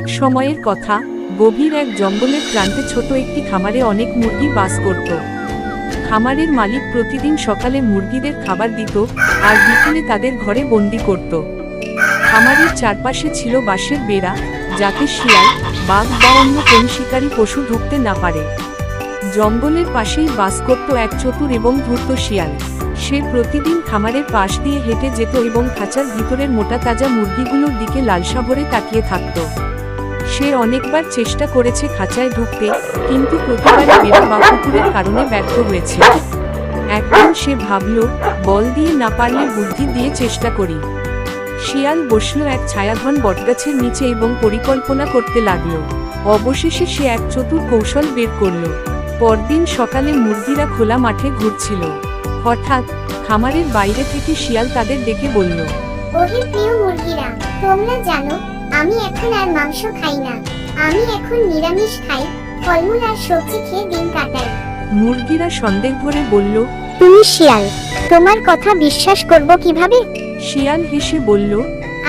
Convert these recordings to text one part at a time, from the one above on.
এক সময়ের কথা, গভীর এক জঙ্গলের প্রান্তে ছোট একটি খামারে অনেক মুরগি বাস করত। খামারের মালিক প্রতিদিন সকালে মুরগিদের খাবার দিত আর বিকেলে তাদের ঘরে বন্দি করত। খামারের চারপাশে ছিল বাঁশের বেড়া, যাতে শিয়াল, বাঘ বা অন্য কোন শিকারী, পশু ঢুকতে না পারে। জঙ্গলের পাশেই বাস করত এক চতুর এবং ধূর্ত শিয়াল। সে প্রতিদিন খামারের পাশ দিয়ে হেঁটে যেত এবং খাঁচার ভিতরের মোটা তাজা মুরগিগুলোর দিকে লালসা ভরে তাকিয়ে থাকত। সে অনেকবার চেষ্টা করেছে খাঁচায় ঢুকতে, কিন্তু প্রতিবারই বেড়া বা কুকুরের কারণে ব্যর্থ হয়েছে। একদিন সে ভাবল, বল দিয়ে না পারলে বুদ্ধি দিয়ে চেষ্টা করি। শিয়াল বসল এক ছায়াঘন বটগাছের নিচে এবং পরিকল্পনা করতে লাগল। অবশেষে সে এক চতুর কৌশল বের করল। পরদিন সকালে মুরগিরা খোলা মাঠে ঘুরছিল। হঠাৎ খামারের বাইরে থেকে শিয়াল তাদের ডেকে বলল প্রিয় মুরগিরা, তোমরা জানো আমি এখন আর মাংস খাই না। আমি এখন নিরামিষ খাই ফলমূল আর সবজি খেয়ে দিন কাটাই। মুরগিরা সন্দেহ ভরে বলল তুমি শিয়াল তোমার কথা বিশ্বাস করব কীভাবে? শিয়াল হেসে বলল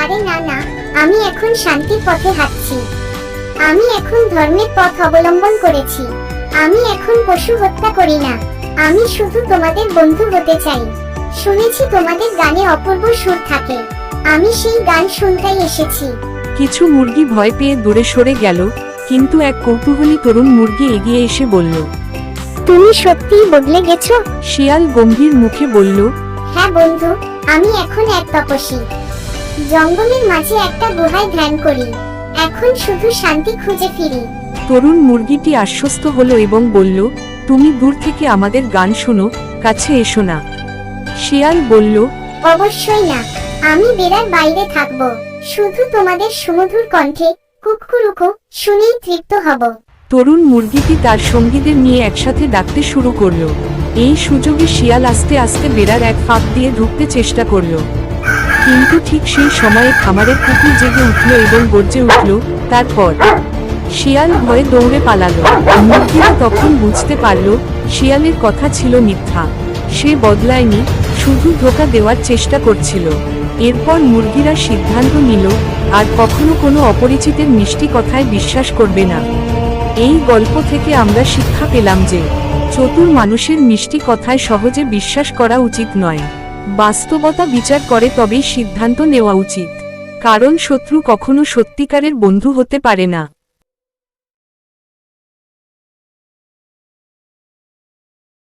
আরে না না আমি এখন শান্তির পথে হাঁটছি। আমি এখন ধর্মের পথ অবলম্বন করেছি। আমি এখন পশু হত্যা করি না। আমি শুধু তোমাদের বন্ধু হতে চাই। শুনেছি তোমাদের গানে অপূর্ব সুর থাকে। আমি সেই গান শুনতেই এসেছি। কিছু মুরগি ভয় পেয়ে দূরে সরে গেল কিন্তু এক কৌতূহলী তরুণ মুরগি এগিয়ে এসে বলল তুমি সত্যিই বদলে গেছো? শিয়াল গম্ভীর মুখে বলল হ্যাঁ বন্ধু আমি এখন এক তপস্বী। জঙ্গলের মাঝে একটা গুহায় ধ্যান করি এখন শুধু শান্তি খুঁজে ফিরি। তরুণ মুরগিটি আশ্বস্ত হলো এবং বলল তুমি দূর থেকে আমাদের গান শোনো কাছে এসো না। শিয়াল বলল অবশ্যই না আমি বেড়ার বাইরে থাকব। শুধু তোমাদের সুমধুর কণ্ঠে কুকুরুকু শুনেই তৃপ্ত হব। তরুণ মুরগিটি তার সঙ্গীদের নিয়ে একসাথে ডাকতে শুরু করল। এই সুযোগে শিয়াল আস্তে আস্তে বেড়ার এক ফাঁক দিয়ে ঢুকতে চেষ্টা করল। কিন্তু ঠিক সেই সময়ে খামারের কুকুর জেগে উঠল এবং গর্জে উঠল, তারপর? শিয়াল ভয়ে দৌড়ে পালালো। মুরগিরা তখন বুঝতে পারল, শিয়ালের কথা ছিল মিথ্যা। সে বদলায়নি শুধু ধোকা দেওয়ার চেষ্টা করছিল। এরপর মুরগিরা সিদ্ধান্ত নিল, আর কখনো কোনো অপরিচিতের মিষ্টি কথায় বিশ্বাস করবে না। এই গল্প থেকে আমরা শিক্ষা পেলাম যে, চতুর মানুষের মিষ্টি কথায় সহজে বিশ্বাস করা উচিত নয়। বাস্তবতা বিচার করে তবেই সিদ্ধান্ত নেওয়া উচিত। কারণ শত্রু কখনো সত্যিকারের বন্ধু হতে পারে না।